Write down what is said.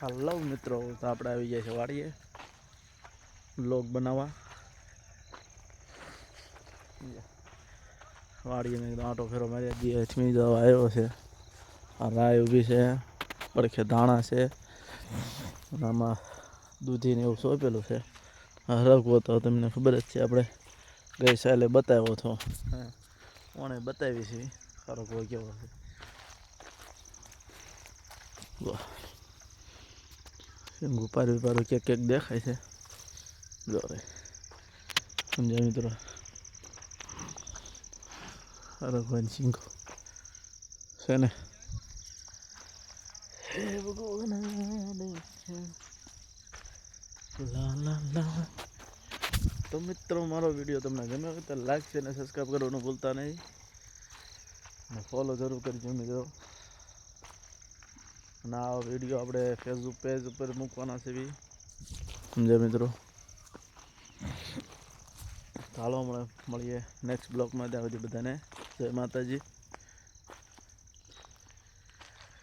Hello મિત્રો તો આપણે આવી ગયા છે વાડીએ. બ્લોગ બનાવવા. વાડીએ મેં આટો ફેરો મારી દી અચમી જવા આવ્યો છે. આ રાય ઊભી છે પડખે ધાણા છે. આમાં દૂધીને એવું સોંપેલું છે. આ હરગવો તો તમને ખબર જ છે આપણે ગઈ સાલે બતાવ્યો હતો. ઓણે બતાવી છે? હરગવો કેવો છે. વાહ. સિંગ ઉપાડું ઉપાડું ક્યાંક ક્યાંક દેખાય છે જો સમજાય મિત્રો ભગવાન સિંગ છે ને તો મિત્રો મારો વીડિયો તમને ગમ્યો હોય તો લાઈક છે અને સબસ્ક્રાઈબ કરવાનું ભૂલતા નહીં ફોલો જરૂર કરજો મિત્રો અને આ વીડિયો આપણે ફેસબુક પેજ ઉપર મૂકવાના છે બી. સમજ્યા મિત્રો? ચાલો મળે મળીએ નેક્સ્ટ બ્લોગમાં ત્યાં સુધી બધાને. જય માતાજી.